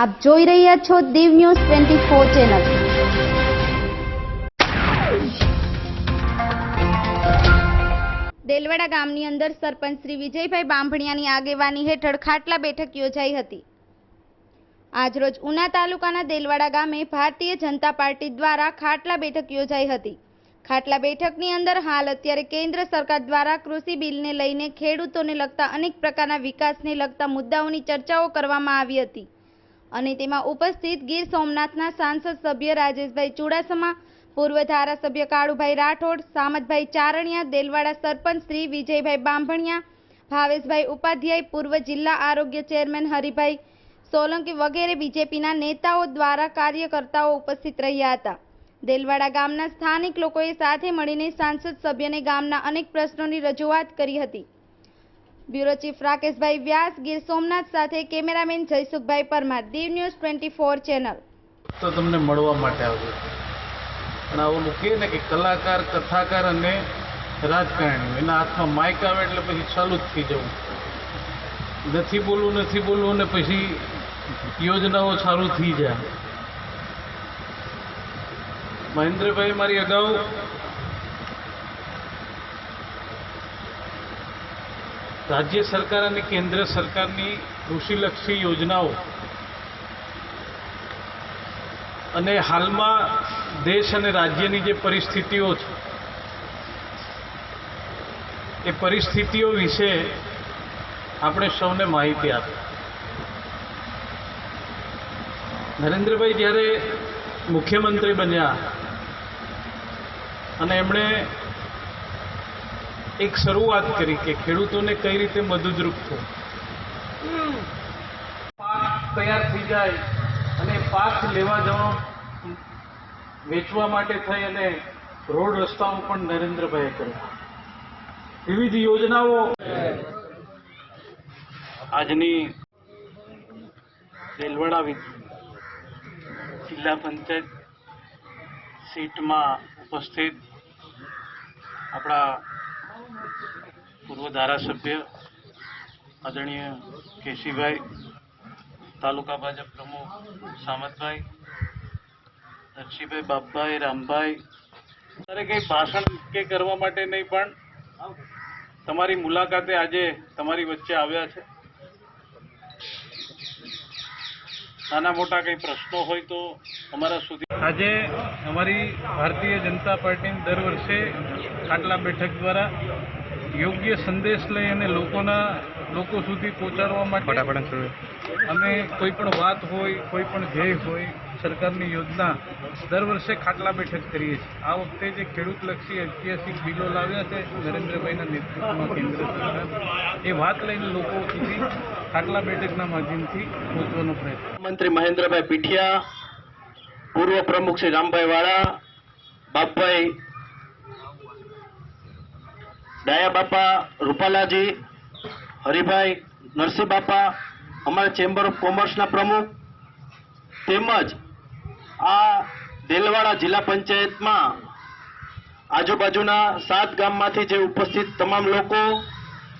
આપ જોઈ રહ્યા છો Diu news twenty four channel. Delvada ગામની અંદર સરપંચ શ્રી વિજયભાઈ બાંભણિયાની આગેવાની હેઠળ ખાટલા બેઠક યોજાઈ હતી. આજરોજ ઉના તાલુકાના દેલવાડા ગામે ભારતીય જનતા પાર્ટી દ્વારા ખાટલા બેઠક યોજાઈ હતી. ખાટલા બેઠકની અંદર હાલ અત્યારે કેન્દ્ર સરકાર દ્વારા કૃષિ બિલને લઈને ખેડૂતોને લગતા અનેક પ્રકારના વિકાસને લગતા મુદ્દાઓની ચર્ચાઓ કરવામાં આવી હતી. અને તેમાં ઉપસ્થિત ગીર સોમનાથના સાંસદ સભ્ય રાજેશભાઈ ચુડાસમા, પૂર્વ ધારાસભ્ય કાળુભાઈ રાઠોડ, સામતભાઈ ચારણિયા, દેલવાડા સરપંચ શ્રી વિજયભાઈ બાંભણિયા, ભાવેશભાઈ ઉપાધ્યાય, પૂર્વ જિલ્લા આરોગ્ય ચેરમેન હરિભાઈ સોલંકી વગેરે બીજેપીના નેતાઓ દ્વારા કાર્યકર્તાઓ ઉપસ્થિત રહ્યા હતા. દેલવાડા ગામના સ્થાનિક લોકોએ સાથે મળીને સાંસદ સભ્યને ગામના અનેક પ્રશ્નોની રજૂઆત કરી હતી. બ્યુરો ચીફ રાકેશભાઈ વ્યાસ, ગીર સોમનાથ સાથે cameraman Jaysukhbhai Parmar, Diu news twenty four channel. તો તમને મળવા માટે આવ્યો પણ ઓલું કહે ને કે કલાકાર, કથાકાર અને રાજકારણી એના હાથમાં માઇક આવે એટલે પછી ચાલુ જ થઈ જવું. નથી બોલવું નથી બોલવું ને પછી યોજનાઓ ચાલુ થઈ જાય. મહેન્દ્રભાઈ, મારી અગાઉ રાજ્ય સરકાર અને કેન્દ્ર સરકારની કૃષિલક્ષી યોજનાઓ અને હાલમાં દેશ અને રાજ્યની જે પરિસ્થિતિઓ છે, એ પરિસ્થિતિઓ વિશે આપણે સૌને માહિતી આપી. નરેન્દ્રભાઈ જ્યારે મુખ્યમંત્રી બન્યા અને એમણે એક શરૂઆત કરી કે ખેડૂતોને કઈ રીતે મદદરૂપ થવું? પાક તૈયાર થઈ જાય અને પાક લેવા જવા વેચવા માટે થઈ અને રોડ રસ્તાઓ પણ નરેન્દ્રભાઈએ કર્યા. વિવિધ યોજનાઓ. આજની રેલવાડા જિલ્લા પંચાયત સીટમાં ઉપસ્થિત આપણા પૂર્વ ધારાસભ્ય આદરણીય કેશીભાઈ, તાલુકા ભાજપ પ્રમુખ સામતભાઈ દક્ષીભાઈ બાપભાઈ, રામભાઈ. તારે કંઈ ભાષણ કે કરવા માટે નહીં, પણ તમારી મુલાકાતે આજે તમારી વચ્ચે આવ્યા છે. નાના મોટા કંઈ પ્રશ્નો હોય તો અમારા સુધી. આજે અમારી ભારતીય જનતા પાર્ટીની દર વર્ષે ખાટલા બેઠક દ્વારા યોગ્ય સંદેશ લઈ અને લોકોના લોકો સુધી પહોંચાડવા માટે અમે કોઈ પણ વાત હોય કોઈ પણ ધ્યેય હોય સરકારની યોજના દર વર્ષે ખાટલા બેઠક કરીએ છીએ. આ વખતે જે ખેડૂતલક્ષી ઐતિહાસિક બિલો લાવ્યા છે નરેન્દ્રભાઈના નેતૃત્વમાં કેન્દ્ર સરકાર એ વાત લઈને લોકો સુધી ખાટલા બેઠકના માધ્યમથી પહોંચવાનો પ્રયત્ન. મંત્રી મહેન્દ્રભાઈ પીઠિયા પૂર્વ પ્રમુખ શ્રી રામભાઈ વાળા બાપભાઈ ડાયા બાપા, રૂપાલાજી, હરિભાઈ, નરસિંહ બાપા, અમારા ચેમ્બર ઓફ કોમર્સના પ્રમુખ, તેમજ આ દેલવાડા જિલ્લા પંચાયતમાં આજુબાજુના સાત ગામમાંથી જે ઉપસ્થિત તમામ લોકો,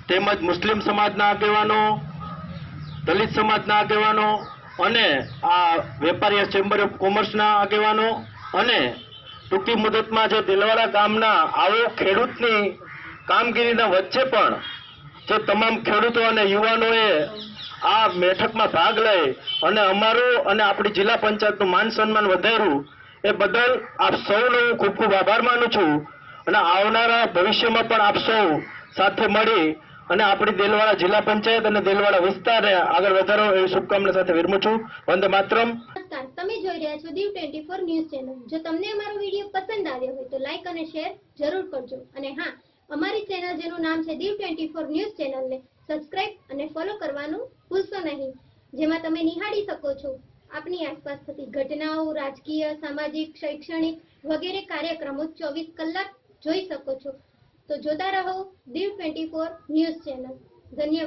તેમજ મુસ્લિમ સમાજના આગેવાનો, દલિત સમાજના આગેવાનો અને આ વેપારી ચેમ્બર ઓફ કોમર્સના આગેવાનો અને ટૂંકી મુદતમાં જે દિલવાડા ગામના આવો ખેડૂતની કામગીરીના વચ્ચે પણ જે તમામ ખેડૂતો અને યુવાનોએ આ બેઠકમાં ભાગ લઈ અને અમારું અને આપણી જિલ્લા પંચાયતનું માન સન્માન વધાર્યું, એ બદલ આપ સૌનો હું ખૂબ ખૂબ આભાર માનું છું અને આવનારા ભવિષ્યમાં પણ આપ સૌ સાથે મળી અને આપણી દેલવાડા જિલ્લા પંચાયત અને દેલવાડા વિસ્તારને આગળ વધારો એવી શુભકામના સાથે વિરમું છું. વંદે માતરમ. તમે જોઈ રહ્યા છો Diu twenty four news channel. જો તમને અમારો વીડિયો પસંદ આવ્યો હોય તો લાઈક અને શેર જરૂર કરજો. અને હા અમારી ચેનલ જેનું નામ છે દીવ ટ્વેન્ટી ફોર ન્યૂઝ ચેનલને સબસ્ક્રાઇબ અને ફોલો કરવાનું ભૂલશો નહીં. જેમાં તમે નિહાળી શકો છો આપની આસપાસ થતી ઘટનાઓ, રાજકીય, સામાજિક, શૈક્ષણિક વગેરે કાર્યક્રમો ચોવીસ કલાક જોઈ શકો છો. તો જોતા રહો Diu twenty four news channel. ધન્યવાદ.